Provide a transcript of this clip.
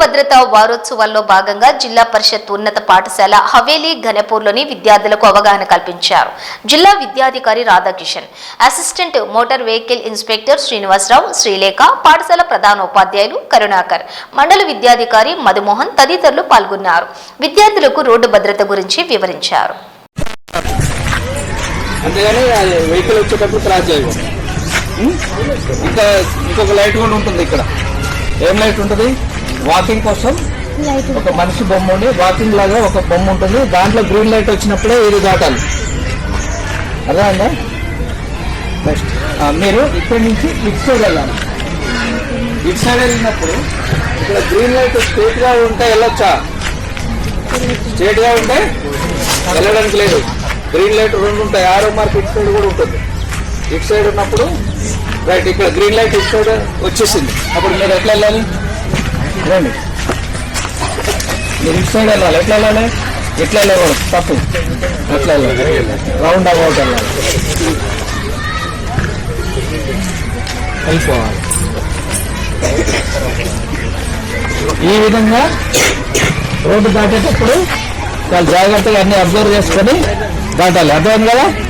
భద్రతా వారోత్సవాల్లో భాగంగా జిల్లా పరిషత్ ఉన్నత పాఠశాల హవేలీ ఘనపూర్లోని విద్యార్థులకు అవగాహన కల్పించారు. జిల్లా విద్యాధికారి Radhakishan assistant motor vehicle inspector Srinivasa Rao Srilekha పాఠశాల ప్రధానోపాధ్యాయులు కరుణాకర్ మండల విద్యాధికారి మధుమోహన్ తదితరులు పాల్గొన్నారు. విద్యార్థులకు రోడ్డు భద్రత గురించి వివరించారు. అంతేగాని అది వెహికల్ వచ్చేటప్పుడు క్రాస్ చేయకూడదు? ఇంకా ఇంకొక లైట్ కూడా ఉంటుంది ఇక్కడ. ఏం లైట్ ఉంటుంది? వాకింగ్ కోసం ఒక మనిషి బొమ్మ ఉండి వాకింగ్ లాగా ఒక బొమ్మ ఉంటుంది. దాంట్లో గ్రీన్ లైట్ వచ్చినప్పుడే ఇది దాటాలి. అర్థమైందా? నెక్స్ట్ మీరు ఇక్కడి నుంచి ఇటు సైడ్ వెళ్ళాలి. ఇటు సైడ్ వెళ్ళినప్పుడు ఇక్కడ గ్రీన్ లైట్ స్ట్రేట్గా ఉంటే వెళ్ళొచ్చా? స్ట్రేట్గా ఉంటే వెళ్ళడానికి లేదు. గ్రీన్ లైట్ రెండు ఉంటాయి. ఆరో మార్క్ ఇటు సైడ్ కూడా ఉంటుంది. ఇటు సైడ్ ఉన్నప్పుడు రైట్ ఇక్కడ గ్రీన్ లైట్ ఇటు సైడ్ వచ్చేసింది. అప్పుడు మీరు ఎట్లా వెళ్ళాలి? రండి. మీరు ఇటు సైడ్ వెళ్ళాలి. ఎట్లా వెళ్ళాలి? ఎట్లా వెళ్ళకూడదు తప్పు. ఎట్లా వెళ్ళాలి. రౌండ్ అబౌట్ వెళ్ళాలి. వెళ్ళిపోవాలి ఈ విధంగా రోడ్డు దాటేటప్పుడు చాలా జాగ్రత్తగా అన్ని అబ్జర్వ్ చేసుకొని దాటాలి. అర్థమైంది కదా?